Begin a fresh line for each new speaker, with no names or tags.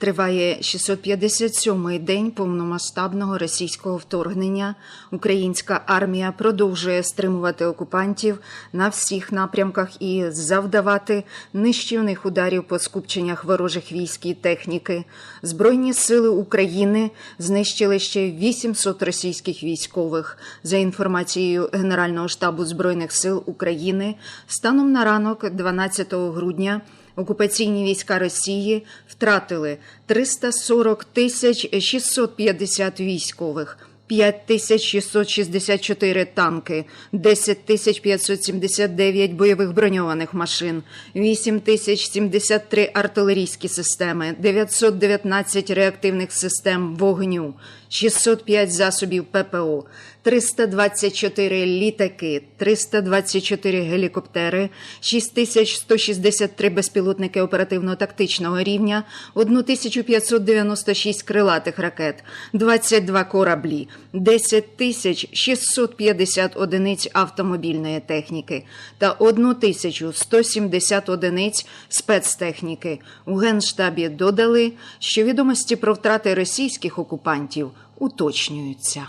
Триває 657-й день повномасштабного російського вторгнення. Українська армія продовжує стримувати окупантів на всіх напрямках і завдавати нищівних ударів по скупченнях ворожих військ і техніки. Збройні сили України знищили ще 800 російських військових. За інформацією Генерального штабу збройних сил України, станом на ранок, 12 грудня. Окупаційні війська Росії втратили 340 тисяч 650 військових, 5 тисяч 664 танки, 10 тисяч 579 бойових броньованих машин, 8 тисяч 73 артилерійські системи, 919 реактивних систем вогню, 605 засобів ППО, 324 літаки, 324 гелікоптери, 6163 безпілотники оперативно-тактичного рівня, 1596 крилатих ракет, 22 кораблі, 10 650 одиниць автомобільної техніки та 1170 одиниць спецтехніки. У Генштабі додали, що відомості про втрати російських окупантів уточнюються.